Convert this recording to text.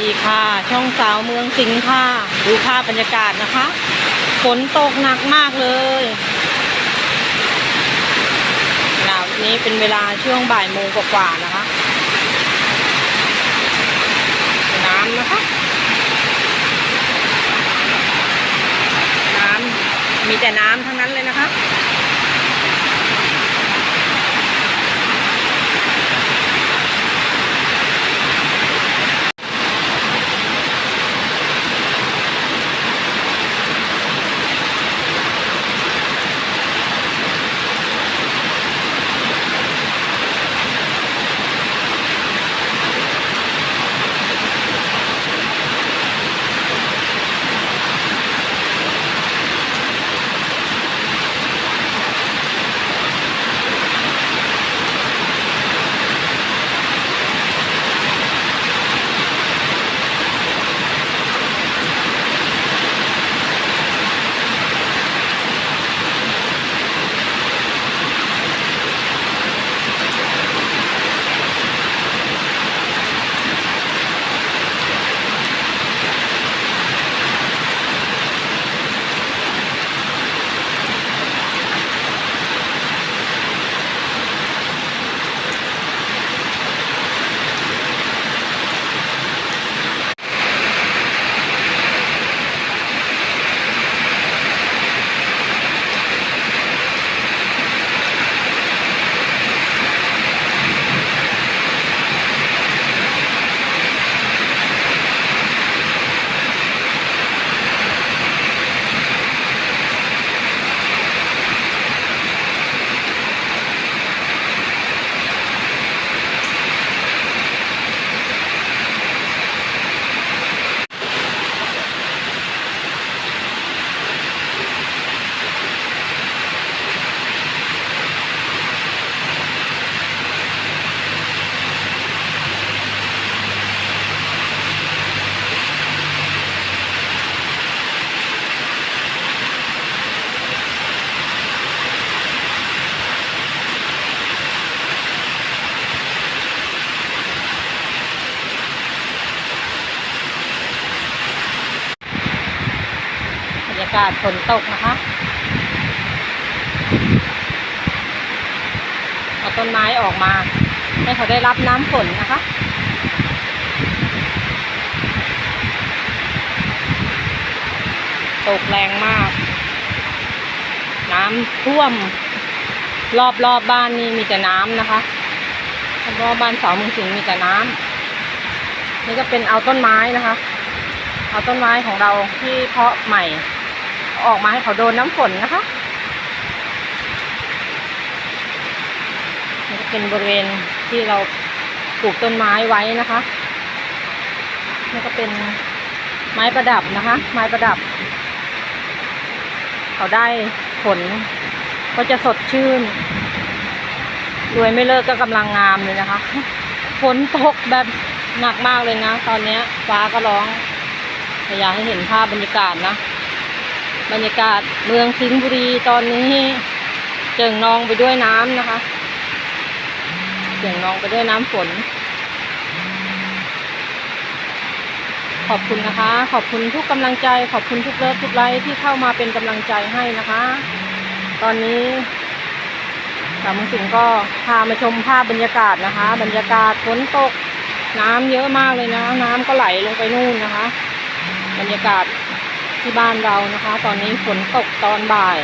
ดีค่ะ ช่องสาวเมืองสิงห์ค่ะ ดูภาพบรรยากาศนะคะ ฝนตกหนักมากเลยเวลานี้เป็นเวลาช่วงบ่ายโมงกว่าๆนะคะ น้ำนะคะ น้ำมีแต่น้ำทั้งนั้น ยากาศฝนตกนะคะเอาต้นไม้ออกมา ให้เขาได้รับน้ำฝนนะคะตกแรงมาก น้ำท่วม รอบรอบบ้านนี่มีแต่น้ำนะคะรอบบ้านเสาเมืองสิงมีแต่น้ำนี่ก็เป็นเอาต้นไม้นะคะ เอาต้นไม้ของเราที่เพาะใหม่ ออกมาให้เขาโดนน้ำฝนนะคะนี่ก็เป็นบริเวณที่เราปลูกต้นไม้ไว้นะคะนี่ก็เป็นไม้ประดับนะคะ ไม้ประดับ เขาได้ผล ก็จะสดชื่นรวยไม่เลิกก็กำลังงามเลยนะคะฝนตกแบบหนักมากเลยนะ ตอนนี้ฟ้าก็ร้องอยากให้เห็นภาพบรรยากาศนะ บรรยากาศเมืองสิงห์บุรีตอนนี้ เจิ่งนองไปด้วยน้ำนะคะ เจิ่งนองไปด้วยน้ำฝน ขอบคุณนะคะ ขอบคุณทุกกำลังใจ ขอบคุณทุกเลิฟทุกไลค์ที่เข้ามาเป็นกำลังใจให้นะคะ ตอนนี้สามสิงห์ก็พามาชมภาพบรรยากาศนะคะ บรรยากาศฝนตกน้ำเยอะมากเลยนะ น้ำก็ไหลลงไปนู่นนะคะ บรรยากาศ ที่บ้านเรานะคะ ตอนนี้ฝนตกตอนบ่าย